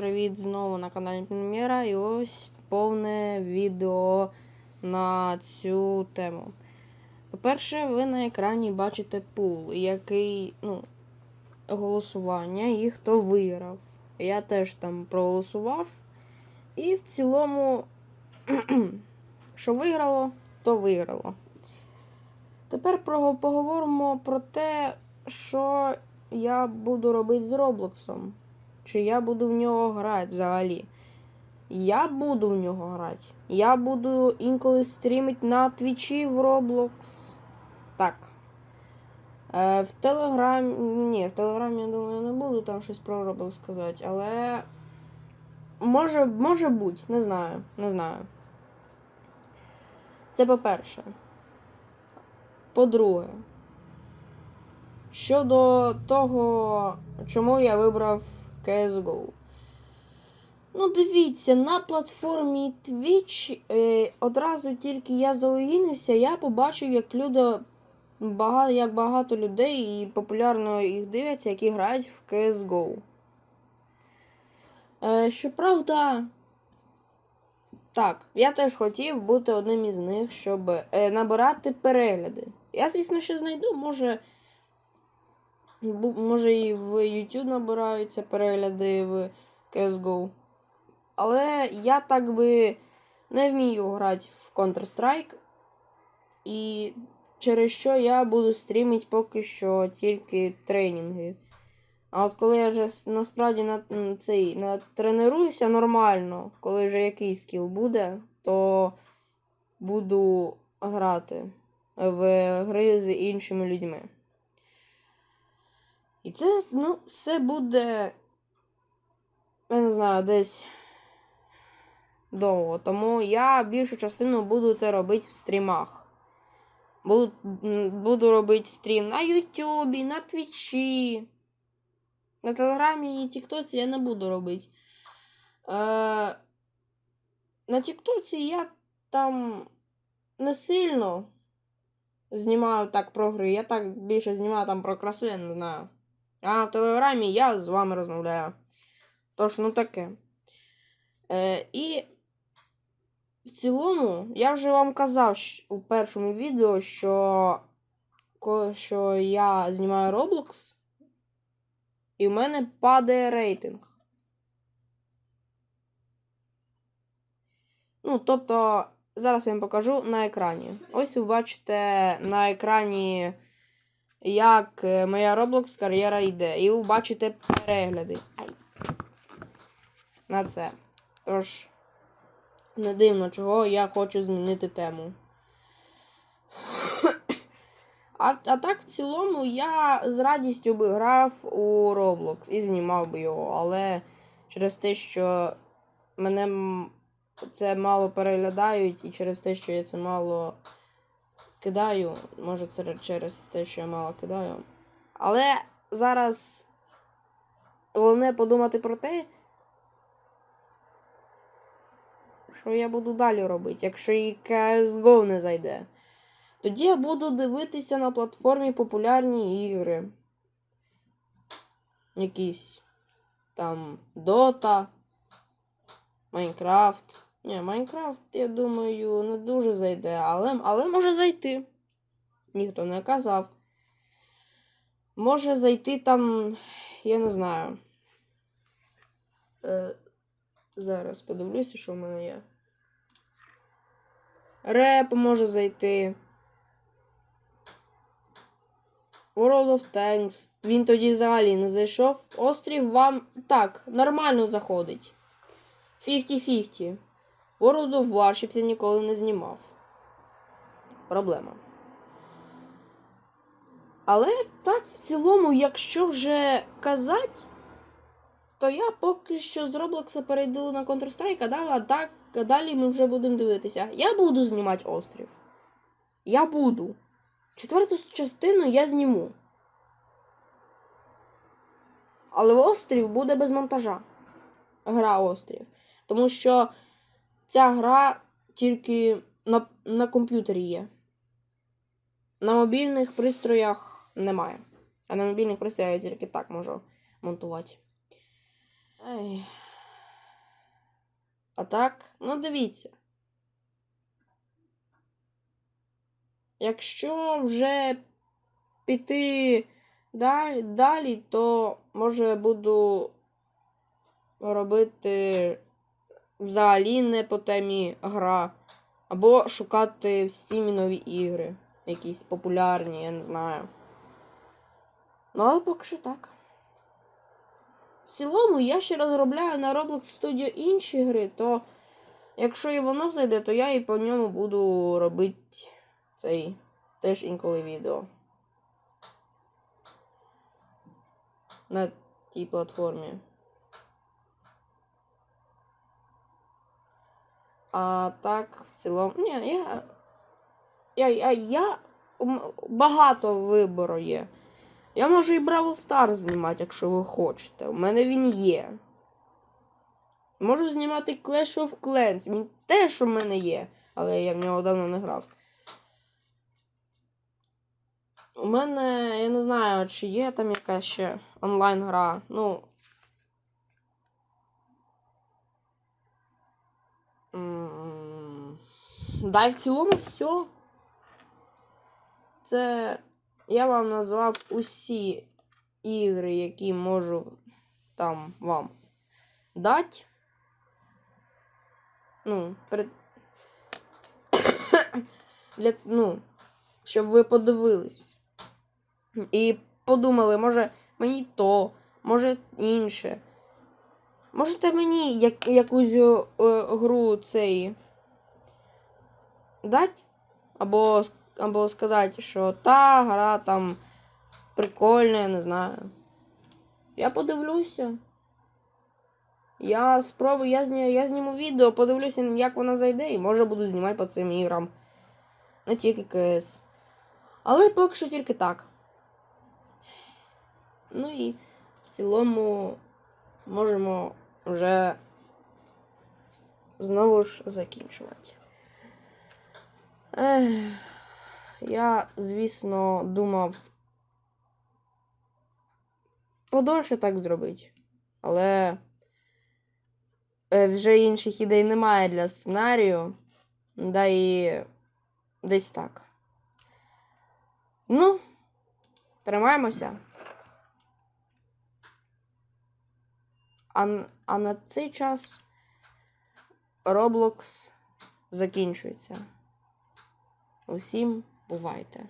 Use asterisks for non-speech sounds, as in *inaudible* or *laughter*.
привіт знову на каналі Прем'єра і ось повне відео на цю тему. По-перше, ви на екрані бачите пул, який, ну, голосування і хто виграв. Я теж там проголосував. І в цілому, *clears throat* що виграло, то виграло. Тепер поговоримо про те, що я буду робити з Роблоксом. Чи я буду в нього грати взагалі? Я буду в нього грати. Я буду інколи стрімити на твічі в Roblox. Так. Е, в Телеграмі. Ні, в Телеграмі, я думаю, не буду там щось про Roblox сказати, але. Може, може бути, не знаю. Не знаю. Це по-перше. По-друге, щодо того, чому я вибрав CSGO. Ну, дивіться, на платформі Twitch е, одразу тільки я залогінився, я побачив, як люди багато, як багато людей і популярно їх дивляться, які грають в CSGO. Е, щоправда, так, я теж хотів бути одним із них, щоб е, набирати перегляди. Я, звісно, ще знайду, може. Може і в YouTube набираються перегляди в CSGO. Але я так би не вмію грати в Counter-Strike. І через що я буду стрімити поки що тільки тренінги. А от коли я вже насправді на, цей, натренуюся нормально, коли вже якийсь скіл буде, то буду грати в гри з іншими людьми. І це, ну, все буде, я не знаю, десь довго. Тому я більшу частину буду це робити в стрімах. Буду, буду робити стрім на Ютубі, на Твічі. На Телеграмі і Тіктоці я не буду робити. Е, на Тіктоці я там не сильно знімаю так про гри. Я так більше знімаю там про красу, я не знаю. А в Телеграмі я з вами розмовляю. Тож, ну таке. Е, і в цілому, я вже вам казав у першому відео, що, що я знімаю Roblox, і в мене падає рейтинг. Ну, тобто, зараз я вам покажу на екрані. Ось ви бачите на екрані, як е, моя Roblox кар'єра йде. І ви бачите перегляди. Ай. На це. Тож, не дивно, чого я хочу змінити тему. А, а так, в цілому, я з радістю би грав у Roblox і знімав би його, але через те, що мене це мало переглядають, і через те, що я це мало кидаю, може це через те, що я мало кидаю. Але зараз головне подумати про те, що я буду далі робити, якщо і CSGO не зайде. Тоді я буду дивитися на платформі популярні ігри. Якісь там Dota, Майнкрафт. Ні, Майнкрафт, я думаю, не дуже зайде, але, але може зайти. Ніхто не казав. Може зайти там, я не знаю. Е, зараз подивлюся, що в мене є. Реп може зайти. World of Tanks. Він тоді взагалі не зайшов. Острів вам так, нормально заходить. 50-50. World of Warships я ніколи не знімав. Проблема. Але так, в цілому, якщо вже казати, то я поки що з Роблокса перейду на Counter-Strike, а так далі ми вже будемо дивитися. Я буду знімати острів. Я буду. Четверту частину я зніму. Але острів буде без монтажа. Гра острів. Тому що ця гра тільки на, на комп'ютері є. На мобільних пристроях немає. А на мобільних пристроях я тільки так можу монтувати. Ей. А так, ну дивіться. Якщо вже піти далі, далі, то може буду робити взагалі не по темі гра. Або шукати в стімі нові ігри. Якісь популярні, я не знаю. Ну, але поки що так. В цілому, я ще розробляю на Roblox Studio інші гри, то якщо і воно зайде, то я і по ньому буду робити цей теж інколи відео. На тій платформі. А так, в цілому. Ні, я. Я, я, я багато вибору є. Я можу і Бравл Стар знімати, якщо ви хочете. У мене він є. Можу знімати Clash of Clans. Він теж у мене є, але я в нього давно не грав. У мене, я не знаю, чи є там якась ще онлайн-гра. Ну. Да, в цілому все. Це я вам назвав усі ігри, які можу там вам дати. Ну, перед... *coughs* Для, ну, щоб ви подивились. І подумали, може мені то, може інше. Можете мені як, якусь е, гру цей дати? Або, або сказати, що та гра там прикольна, я не знаю. Я подивлюся. Я спробую, я, зні, я зніму відео, подивлюся, як вона зайде, і може буду знімати по цим іграм. Не тільки КС. Але поки що тільки так. Ну і в цілому можемо вже знову ж закінчувати. Ех, я, звісно, думав подольше так зробити. Але е, вже інших ідей немає для сценарію. Да і десь так. Ну, тримаємося. А, а на цей час Roblox закінчується. Усім бувайте!